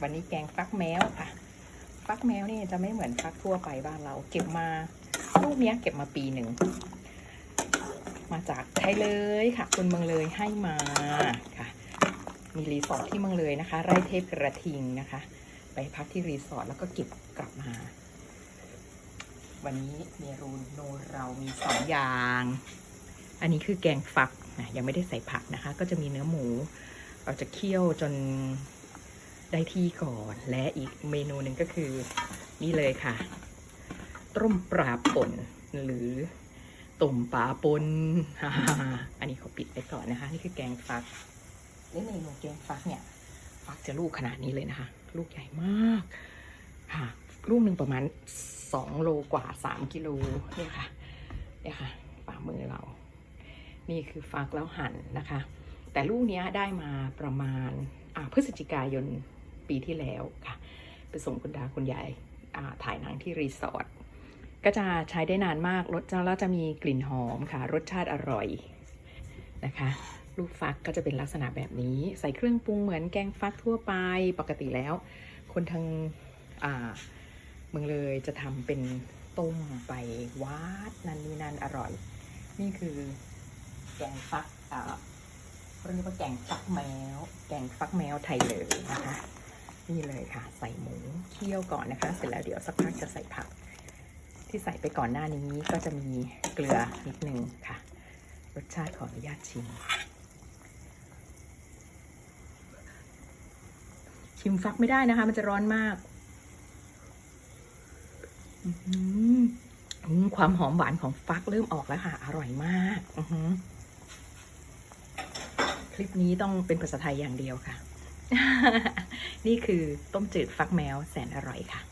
วันนี้แกงฟักแมวค่ะฟักแมวนี่จะไม่เหมือนฟักทั่วไปบ้านเรา เก็บมาลูกเนี้ยเก็บมาปีหนึ่ง มาจากไทยเลยค่ะคุณเมืองเลยให้มาค่ะ มีรีสอร์ทที่เมืองเลยนะคะ ไร่เทพกระทิงนะคะ ไปพักที่รีสอร์ทแล้วก็เก็บกลับมา วันนี้เมรูโนเรามีสองอย่าง อันนี้คือแกงฟักนะยังไม่ได้ใส่ผักนะคะ ก็จะมีเนื้อหมู เราจะเคี่ยวจน ได้ที่ก่อน และอีกเมนูหนึ่งก็คือนี่เลยค่ะ ต้มปลาป่นหรือต้มปลาปนอันนี้เขาปิดไปก่อนนะคะ นี่คือแกงฟักและเมนูแกงฟักเนี่ย ฟักจะลูกขนาดนี้เลยนะคะ ลูกใหญ่มากค่ะลูกหนึ่งประมาณสองโลกว่าสามกิโลเนี่ยค่ะเนี่ยค่ะฝ่ามือเรา นี่คือฟักแล้วหั่นนะคะ แต่ลูกเนี้ยได้มาประมาณอ่าพฤศจิกายน ปีที่แล้วค่ะไปส่งคุณดาคุณยายถ่ายหนังที่รีสอร์ทก็จะใช้ได้นานมากรสจะแล้วจะมีกลิ่นหอมค่ะ รสชาติอร่อยนะคะลูกฟักก็จะเป็นลักษณะแบบนี้ ใส่เครื่องปรุงเหมือนแกงฟักทั่วไปปกติแล้ว คนทางเมืองเลยจะทำเป็นต้มไปวาดนันนี่นันอร่อย นี่คือแกงฟักอ่าเรียกว่าแกงฟักแมว แกงฟักแมวไทยเลยนะคะ นี่เลยค่ะ ใส่หมูเคี่ยวก่อนนะคะ เสร็จแล้วเดี๋ยวสักพักจะใส่ผัก ที่ใส่ไปก่อนหน้านี้ก็จะมีเกลือนิดนึงค่ะ รสชาติขออนุญาตชิม ชิมฟักไม่ได้นะคะ มันจะร้อนมากอืมความหอมหวานของฟักเริ่มออกแล้วค่ะ อร่อยมากอคลิปนี้ต้องเป็นภาษาไทยอย่างเดียวค่ะ นี่คือต้มจืดฟักแมวแสนอร่อยค่ะ